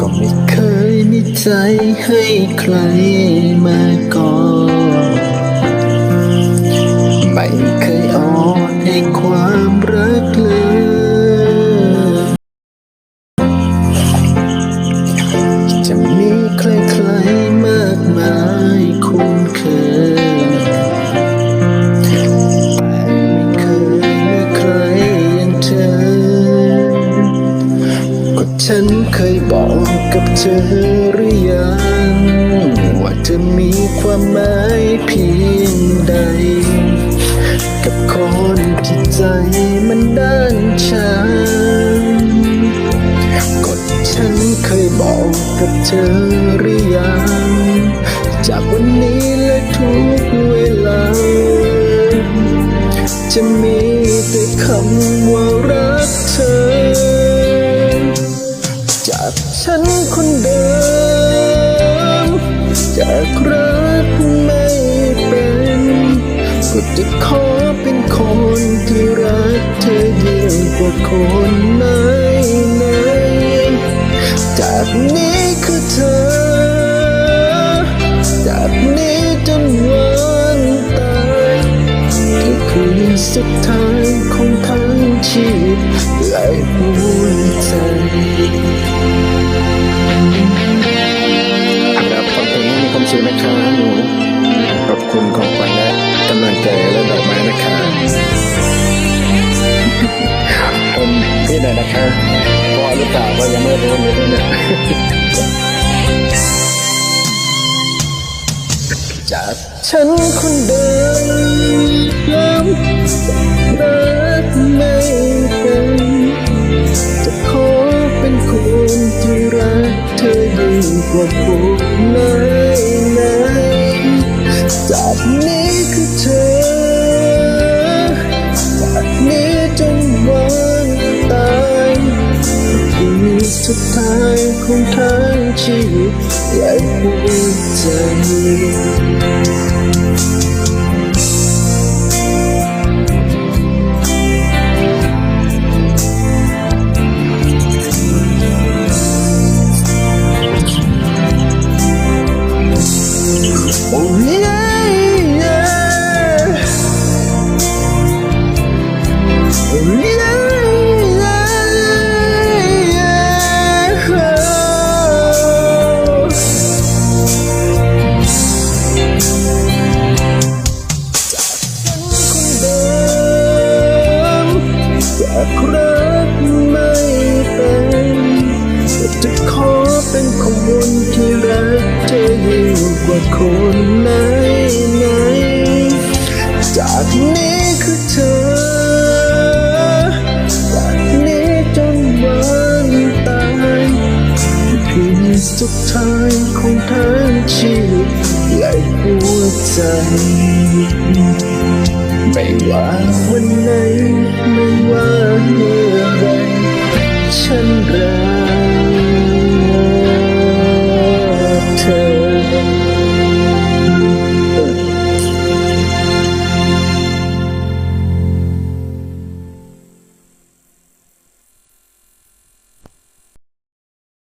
ก็ไม่เคยมีใจให้ใครมาก่อน ฉันเคยบอกกับเธอหรือยัง ว่าจะมีความหมายเพียงใด กับคนที่ใจมันด้านฉันก็ฉันเคยบอกกับเธอหรือยัง จากวันนี้และทุกเวลา จะมีแต่คำว่า ฉันคนเดิมจากรักไม่เป็นก็จะขอเป็นคนที่รักเธอยิ่งกว่าคนไหนไหนจากนี้คือเธอ จากนี้จนวันตายคือคืนสุดท้ายของทั้งชีวิตและหัวใจ มพี่หน่อยนะครับพอหรือเปล่าก็ยังไม่รู้เลยเนี่ยจากฉันคนเดิมย้ำรักไม่เป็นจะขอเป็นคนที่รักเธอยิ่งกว่าคนไหนไหนจากนี้ สุดท้ายของทั้งชีวิตและหัวใจ เป็นคนที่รักเธอยิ่งกว่าคนไหนไหน จากนี้คือเธอ จากนี้จนวันตายคืนสุดท้ายของทั้งชีวิตและหัวใจ ไม่ว่าวันไหน ไม่ว่าเมื่อไรฉันรั